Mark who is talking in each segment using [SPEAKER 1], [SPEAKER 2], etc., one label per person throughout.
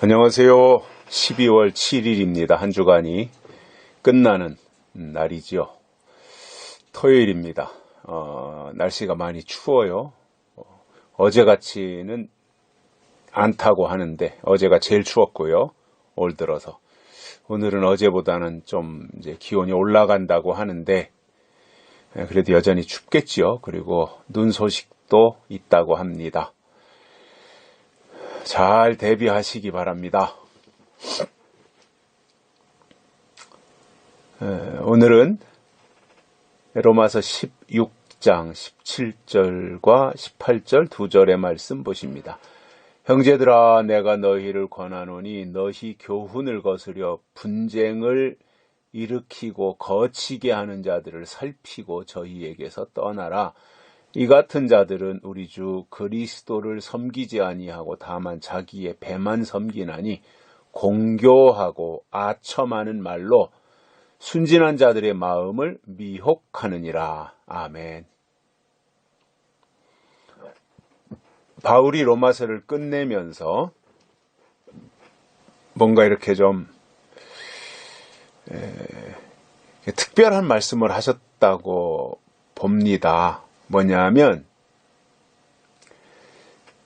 [SPEAKER 1] 안녕하세요. 12월 7일입니다. 한 주간이 끝나는 날이죠. 토요일입니다. 어, 날씨가 많이 추워요. 어, 어제같이는 않다고 하는데 어제가 제일 추웠고요. 올 들어서 오늘은 어제보다는 좀 이제 기온이 올라간다고 하는데 예, 그래도 여전히 춥겠지요. 그리고 눈 소식도 있다고 합니다. 잘 대비하시기 바랍니다. 오늘은 로마서 16장 17절과 18절 두 절의 말씀 보십니다. 형제들아 내가 너희를 권하노니 너희 교훈을 거스려 분쟁을 일으키고 거치게 하는 자들을 살피고 저희에게서 떠나라. 이 같은 자들은 우리 주 그리스도를 섬기지 아니하고 다만 자기의 배만 섬기나니 공교하고 아첨하는 말로 순진한 자들의 마음을 미혹하느니라. 아멘. 바울이 로마서를 끝내면서 뭔가 이렇게 좀 에, 특별한 말씀을 하셨다고 봅니다. 뭐냐면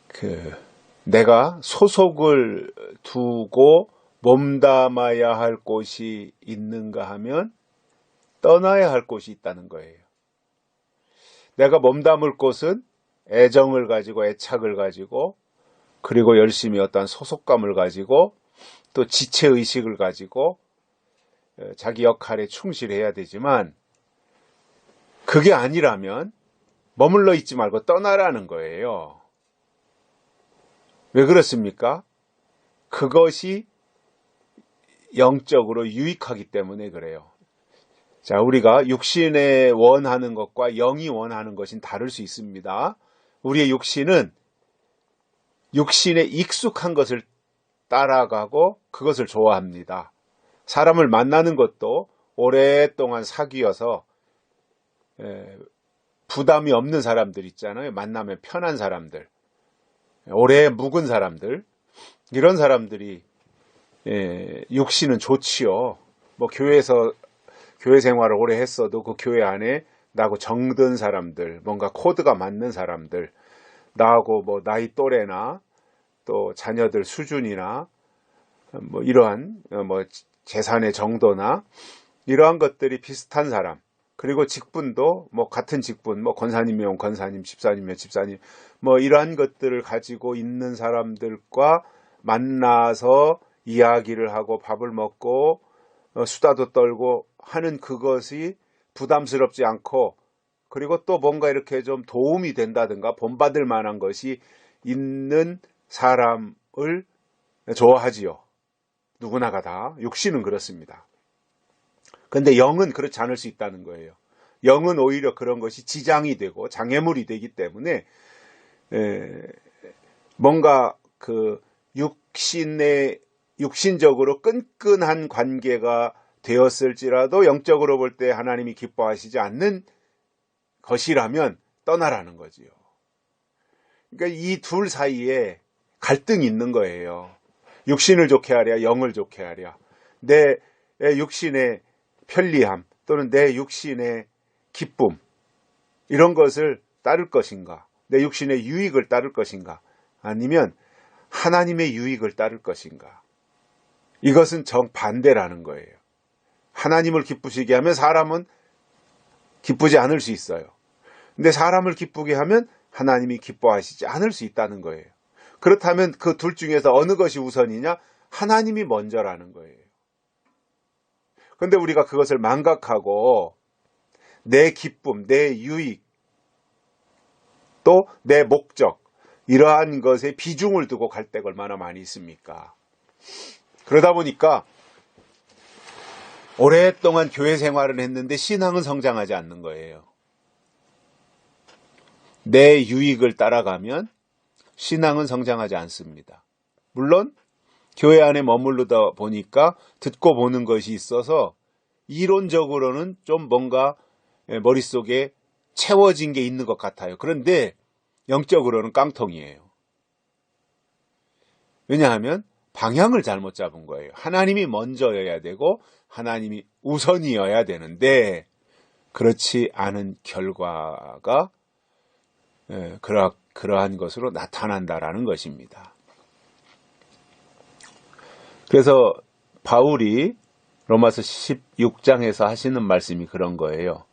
[SPEAKER 1] 그 내가 소속을 두고 몸담아야 할 곳이 있는가 하면 떠나야 할 곳이 있다는 거예요. 내가 몸담을 곳은 애정을 가지고 애착을 가지고 그리고 열심히 어떤 소속감을 가지고 또 지체의식을 가지고 자기 역할에 충실해야 되지만 그게 아니라면 머물러 있지 말고 떠나라는 거예요. 왜 그렇습니까? 그것이 영적으로 유익하기 때문에 그래요. 자, 우리가 육신에 원하는 것과 영이 원하는 것은 다를 수 있습니다. 우리의 육신은 육신에 익숙한 것을 따라가고 그것을 좋아합니다. 사람을 만나는 것도 오랫동안 사귀어서 부담이 없는 사람들 있잖아요. 만나면 편한 사람들. 오래 묵은 사람들. 이런 사람들이 예, 육신은 좋지요. 뭐 교회에서 교회 생활을 오래 했어도 그 교회 안에 나하고 정든 사람들, 뭔가 코드가 맞는 사람들, 나하고 뭐 나이 또래나 또 자녀들 수준이나 뭐 이러한 어, 뭐 재산의 정도나 이러한 것들이 비슷한 사람, 그리고 직분도 뭐 같은 직분, 뭐 권사님이면 권사님, 집사님이면 집사님, 뭐 이러한 것들을 가지고 있는 사람들과 만나서 이야기를 하고 밥을 먹고 어, 수다도 떨고 하는 그것이 부담스럽지 않고 그리고 또 뭔가 이렇게 좀 도움이 된다든가 본받을 만한 것이 있는 사람을 좋아하지요. 누구나가 다. 육신은 그렇습니다. 근데 영은 그렇지 않을 수 있다는 거예요. 영은 오히려 그런 것이 지장이 되고 장애물이 되기 때문에 에, 뭔가 그 육신의 육신적으로 끈끈한 관계가 되었을지라도 영적으로 볼 때 하나님이 기뻐하시지 않는 것이라면 떠나라는 거지요. 그러니까 이 둘 사이에 갈등이 있는 거예요. 육신을 좋게 하랴, 영을 좋게 하랴. 내 육신의 편리함 또는 내 육신의 기쁨 이런 것을 따를 것인가 내 육신의 유익을 따를 것인가 아니면 하나님의 유익을 따를 것인가 이것은 정반대라는 거예요. 하나님을 기쁘시게 하면 사람은 기쁘지 않을 수 있어요. 근데 사람을 기쁘게 하면 하나님이 기뻐하시지 않을 수 있다는 거예요. 그렇다면 그 둘 중에서 어느 것이 우선이냐? 하나님이 먼저라는 거예요. 근데 우리가 그것을 망각하고 내 기쁨, 내 유익, 또 내 목적, 이러한 것에 비중을 두고 갈 때가 얼마나 많이 있습니까? 그러다 보니까 오랫동안 교회 생활을 했는데 신앙은 성장하지 않는 거예요. 내 유익을 따라가면 신앙은 성장하지 않습니다. 물론 교회 안에 머물르다 보니까 듣고 보는 것이 있어서 이론적으로는 좀 뭔가 머릿속에 채워진 게 있는 것 같아요. 그런데 영적으로는 깡통이에요. 왜냐하면 방향을 잘못 잡은 거예요. 하나님이 먼저여야 되고 하나님이 우선이어야 되는데 그렇지 않은 결과가 예, 그러, 그러한 것으로 나타난다라는 것입니다. 그래서 바울이 로마서 16장에서 하시는 말씀이 그런 거예요.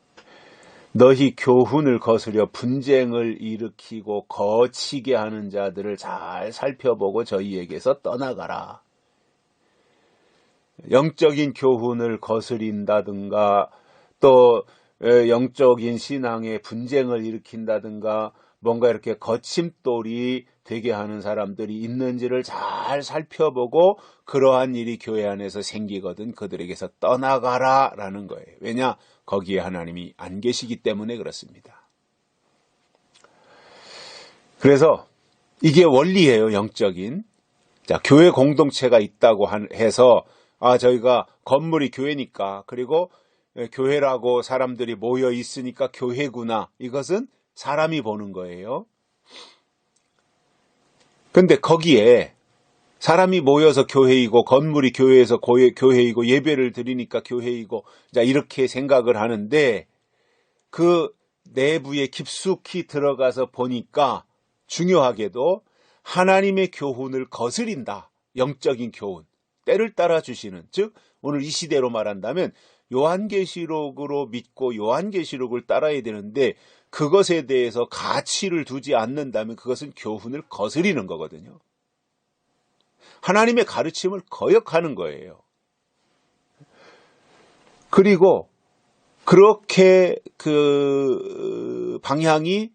[SPEAKER 1] 너희 교훈을 거스려 분쟁을 일으키고 거치게 하는 자들을 잘 살펴보고 저희에게서 떠나가라. 영적인 교훈을 거스린다든가 또 영적인 신앙에 분쟁을 일으킨다든가 뭔가 이렇게 거침돌이 되게 하는 사람들이 있는지를 잘 살펴보고 그러한 일이 교회 안에서 생기거든 그들에게서 떠나가라 라는 거예요. 왜냐? 거기에 하나님이 안 계시기 때문에 그렇습니다. 그래서 이게 원리예요, 영적인. 자, 교회 공동체가 있다고 해서 아, 저희가 건물이 교회니까 그리고 교회라고 사람들이 모여 있으니까 교회구나. 이것은 사람이 보는 거예요. 근데 거기에 사람이 모여서 교회이고 건물이 교회에서 교회이고 예배를 드리니까 교회이고 자 이렇게 생각을 하는데 그 내부에 깊숙이 들어가서 보니까 중요하게도 하나님의 교훈을 거스린다. 영적인 교훈. 때를 따라 주시는 즉 오늘 이 시대로 말한다면 요한계시록으로 믿고 요한계시록을 따라야 되는데 그것에 대해서 가치를 두지 않는다면 그것은 교훈을 거스리는 거거든요. 하나님의 가르침을 거역하는 거예요. 그리고 그렇게 그 방향이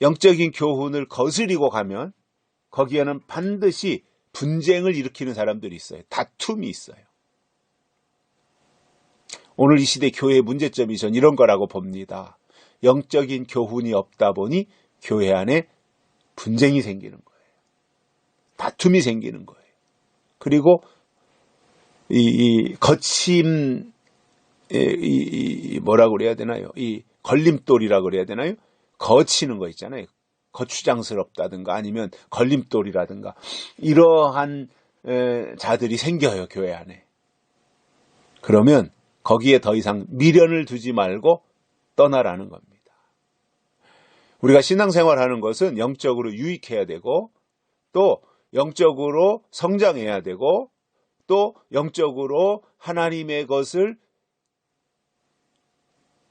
[SPEAKER 1] 영적인 교훈을 거스리고 가면 거기에는 반드시 분쟁을 일으키는 사람들이 있어요. 다툼이 있어요. 오늘 이 시대 교회의 문제점이 전 이런 거라고 봅니다. 영적인 교훈이 없다 보니 교회 안에 분쟁이 생기는 거예요. 다툼이 생기는 거예요. 그리고 이, 이 거침 이, 이, 뭐라고 그래야 되나요? 이 걸림돌이라고 그래야 되나요? 거치는 거 있잖아요. 거추장스럽다든가 아니면 걸림돌이라든가 이러한 에, 자들이 생겨요 교회 안에. 그러면 거기에 더 이상 미련을 두지 말고 떠나라는 겁니다. 우리가 신앙생활 하는 것은 영적으로 유익해야 되고 또 영적으로 성장해야 되고 또 영적으로 하나님의 것을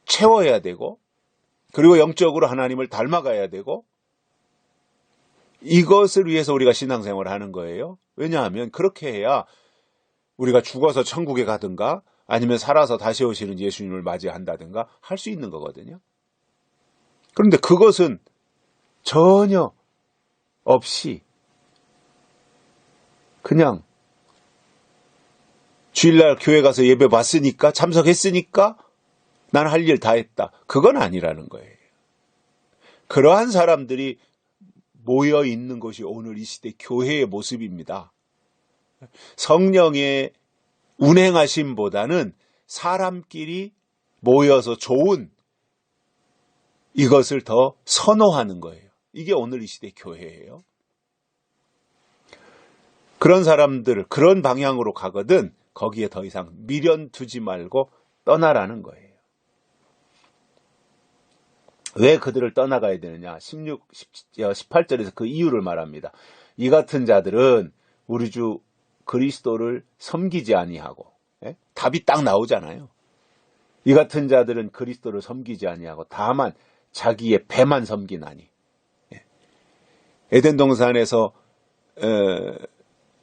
[SPEAKER 1] 채워야 되고 그리고 영적으로 하나님을 닮아가야 되고 이것을 위해서 우리가 신앙생활을 하는 거예요. 왜냐하면 그렇게 해야 우리가 죽어서 천국에 가든가 아니면 살아서 다시 오시는 예수님을 맞이한다든가 할 수 있는 거거든요. 그런데 그것은 전혀 없이 그냥 주일날 교회 가서 예배 봤으니까 참석했으니까 난 할 일 다 했다. 그건 아니라는 거예요. 그러한 사람들이 모여 있는 것이 오늘 이 시대 교회의 모습입니다. 성령의 운행하심보다는 사람끼리 모여서 좋은 이것을 더 선호하는 거예요. 이게 오늘 이 시대 교회예요. 그런 사람들, 그런 방향으로 가거든 거기에 더 이상 미련 두지 말고 떠나라는 거예요. 왜 그들을 떠나가야 되느냐? 16, 18절에서 그 이유를 말합니다. 이 같은 자들은 우리 주 그리스도를 섬기지 아니하고 예? 답이 딱 나오잖아요. 이 같은 자들은 그리스도를 섬기지 아니하고 다만 자기의 배만 섬기나니 예. 에덴 동산에서 에,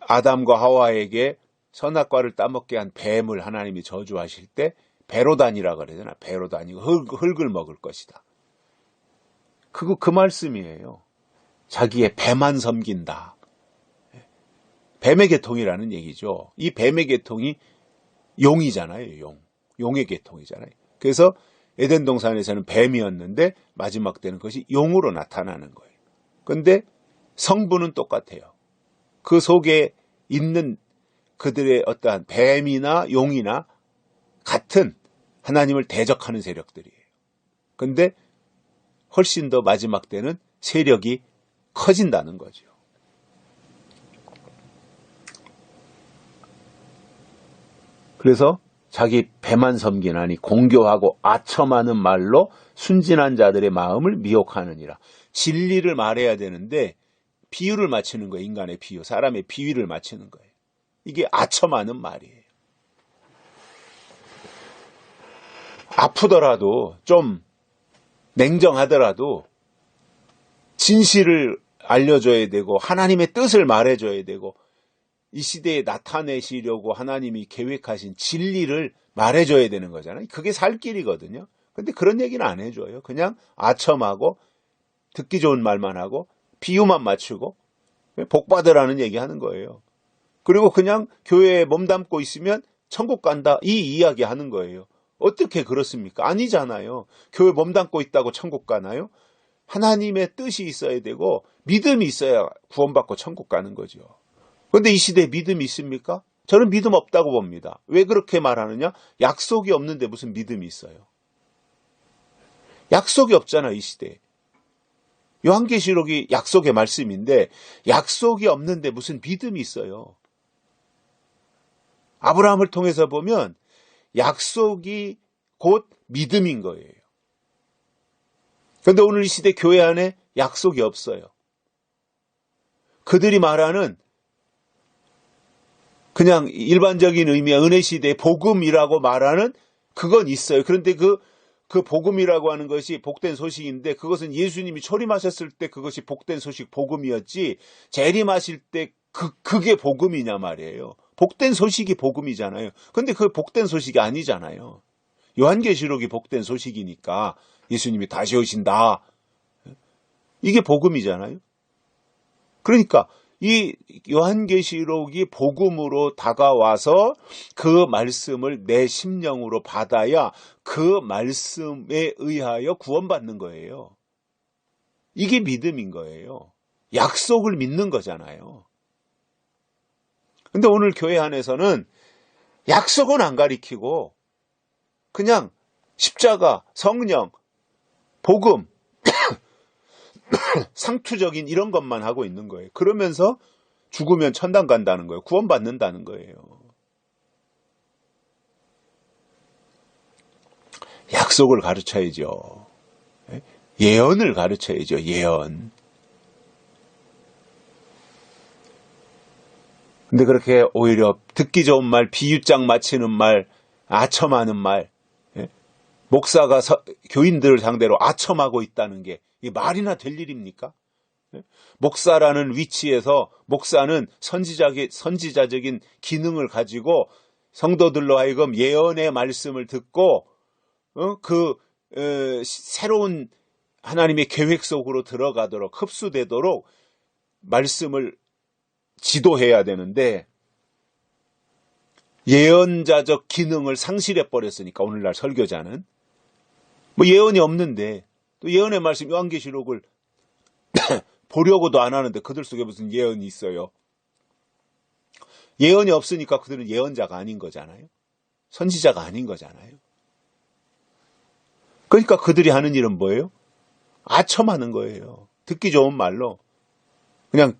[SPEAKER 1] 아담과 하와에게 선악과를 따먹게 한 뱀을 하나님이 저주하실 때 배로단이라 그러잖아. 배로단이고 흙, 을 먹을 것이다. 그거 그 말씀이에요. 자기의 배만 섬긴다. 뱀의 계통이라는 얘기죠. 이 뱀의 계통이 용이잖아요, 용. 용의 계통이잖아요. 그래서 에덴 동산에서는 뱀이었는데 마지막 때는 그것이 용으로 나타나는 거예요. 근데 성분은 똑같아요. 그 속에 있는 그들의 어떠한 뱀이나 용이나 같은 하나님을 대적하는 세력들이에요. 근데 훨씬 더 마지막 때는 세력이 커진다는 거죠. 그래서 자기 배만 섬기나니 공교하고 아첨하는 말로 순진한 자들의 마음을 미혹하느니라. 진리를 말해야 되는데 비유를 맞추는 거예요. 인간의 비유, 사람의 비유를 맞추는 거예요. 이게 아첨하는 말이에요. 아프더라도 좀 냉정하더라도 진실을 알려줘야 되고 하나님의 뜻을 말해줘야 되고 이 시대에 나타내시려고 하나님이 계획하신 진리를 말해줘야 되는 거잖아요. 그게 살 길이거든요. 근데 그런 얘기는 안 해줘요. 그냥 아첨하고 듣기 좋은 말만 하고 비유만 맞추고 복 받으라는 얘기 하는 거예요. 그리고 그냥 교회에 몸담고 있으면 천국 간다 이 이야기 하는 거예요. 어떻게 그렇습니까? 아니잖아요. 교회 몸담고 있다고 천국 가나요? 하나님의 뜻이 있어야 되고 믿음이 있어야 구원받고 천국 가는 거죠. 그런데 이 시대에 믿음이 있습니까? 저는 믿음 없다고 봅니다. 왜 그렇게 말하느냐? 약속이 없는데 무슨 믿음이 있어요? 약속이 없잖아, 이 시대에. 요한계시록이 약속의 말씀인데 약속이 없는데 무슨 믿음이 있어요? 아브라함을 통해서 보면 약속이 곧 믿음인 거예요. 그런데 오늘 이 시대 교회 안에 약속이 없어요. 그들이 말하는 그냥 일반적인 의미의 은혜 시대의 복음이라고 말하는 그건 있어요. 그런데 그, 그 복음이라고 하는 것이 복된 소식인데 그것은 예수님이 초림하셨을 때 그것이 복된 소식 복음이었지 재림하실 때 그, 그게 복음이냐 말이에요. 복된 소식이 복음이잖아요. 근데 그 복된 소식이 아니잖아요. 요한계시록이 복된 소식이니까 예수님이 다시 오신다. 이게 복음이잖아요. 그러니까 이 요한계시록이 복음으로 다가와서 그 말씀을 내 심령으로 받아야 그 말씀에 의하여 구원받는 거예요. 이게 믿음인 거예요. 약속을 믿는 거잖아요. 근데 오늘 교회 안에서는 약속은 안 가리키고 그냥 십자가, 성령, 복음, 상투적인 이런 것만 하고 있는 거예요. 그러면서 죽으면 천당 간다는 거예요. 구원받는다는 거예요. 약속을 가르쳐야죠. 예? 예언을 가르쳐야죠. 예언. 근데 그렇게 오히려 듣기 좋은 말, 비유장 맞히는 말, 아첨하는 말, 예? 목사가 서, 교인들을 상대로 아첨하고 있다는 게 말이나 될 일입니까? 예? 목사라는 위치에서 목사는 선지자기, 선지자적인 기능을 가지고 성도들로 하여금 예언의 말씀을 듣고 어? 그 에, 새로운 하나님의 계획 속으로 들어가도록 흡수되도록 말씀을 지도해야 되는데 예언자적 기능을 상실해 버렸으니까 오늘날 설교자는 뭐 예언이 없는데 또 예언의 말씀 요한계시록을 보려고도 안 하는데 그들 속에 무슨 예언이 있어요. 예언이 없으니까 그들은 예언자가 아닌 거잖아요. 선지자가 아닌 거잖아요. 그러니까 그들이 하는 일은 뭐예요? 아첨하는 거예요. 듣기 좋은 말로. 그냥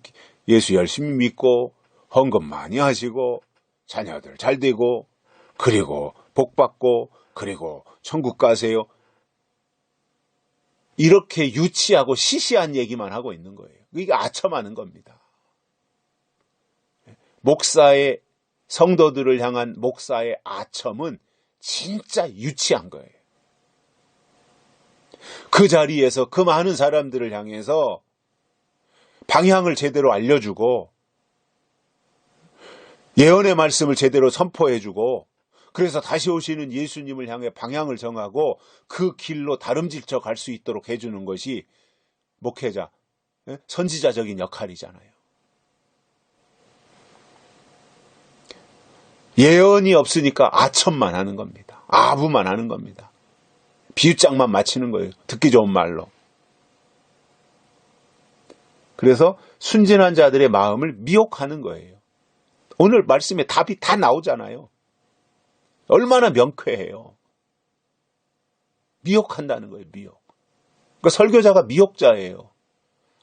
[SPEAKER 1] 예수 열심히 믿고 헌금 많이 하시고 자녀들 잘 되고 그리고 복 받고 그리고 천국 가세요. 이렇게 유치하고 시시한 얘기만 하고 있는 거예요. 이게 아첨하는 겁니다. 목사의 성도들을 향한 목사의 아첨은 진짜 유치한 거예요. 그 자리에서 그 많은 사람들을 향해서 방향을 제대로 알려주고 예언의 말씀을 제대로 선포해주고 그래서 다시 오시는 예수님을 향해 방향을 정하고 그 길로 다름질쳐 갈 수 있도록 해주는 것이 목회자, 예? 선지자적인 역할이잖아요. 예언이 없으니까 아첨만 하는 겁니다. 아부만 하는 겁니다. 비유장만 맞히는 거예요. 듣기 좋은 말로. 그래서 순진한 자들의 마음을 미혹하는 거예요. 오늘 말씀에 답이 다 나오잖아요. 얼마나 명쾌해요. 미혹한다는 거예요, 미혹. 그러니까 설교자가 미혹자예요.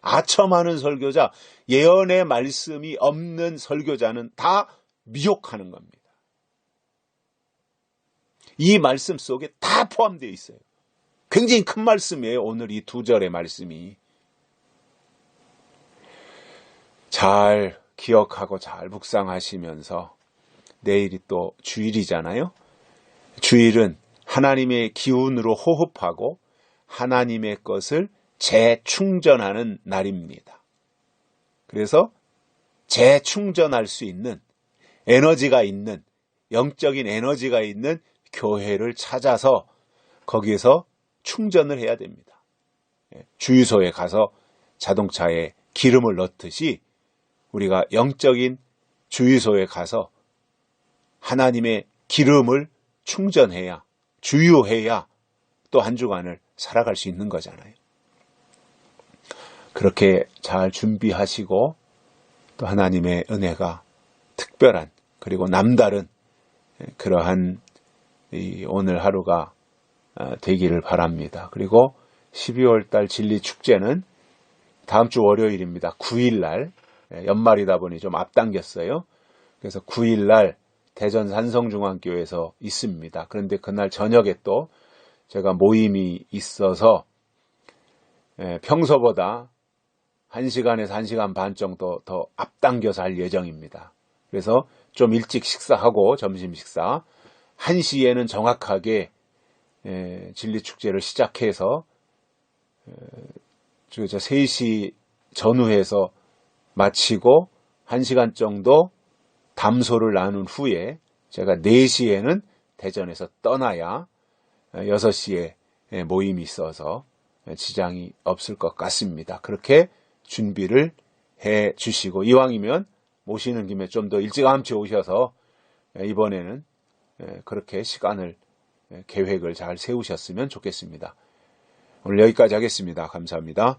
[SPEAKER 1] 아첨하는 설교자, 예언의 말씀이 없는 설교자는 다 미혹하는 겁니다. 이 말씀 속에 다 포함되어 있어요. 굉장히 큰 말씀이에요. 오늘 이 두 절의 말씀이. 잘 기억하고 잘 묵상하시면서 내일이 또 주일이잖아요. 주일은 하나님의 기운으로 호흡하고 하나님의 것을 재충전하는 날입니다. 그래서 재충전할 수 있는 에너지가 있는 영적인 에너지가 있는 교회를 찾아서 거기에서 충전을 해야 됩니다. 예, 주유소에 가서 자동차에 기름을 넣듯이 우리가 영적인 주유소에 가서 하나님의 기름을 충전해야 주유해야 또 한 주간을 살아갈 수 있는 거잖아요. 그렇게 잘 준비하시고 또 하나님의 은혜가 특별한 그리고 남다른 그러한 오늘 하루가 아, 되기를 바랍니다. 그리고 12월 달 진리 축제는 다음 주 월요일입니다. 9일 날 연말이다 보니 좀 앞당겼어요. 그래서 9일 날 대전 산성중앙교회에서 있습니다. 그런데 그날 저녁에 또 제가 모임이 있어서 평소보다 1시간에서 1시간 반 정도 더 앞당겨서 할 예정입니다. 그래서 좀 일찍 식사하고 점심 식사 1시에는 정확하게 진리축제를 시작해서 저 3시 전후해서 마치고 1시간 정도 담소를 나눈 후에 제가 4시에는 대전에서 떠나야 6시에 모임이 있어서 지장이 없을 것 같습니다. 그렇게 준비를 해 주시고 이왕이면 모시는 김에 좀 더 일찌감치 오셔서 이번에는 그렇게 시간을 계획을 잘 세우셨으면 좋겠습니다. 오늘 여기까지 하겠습니다. 감사합니다.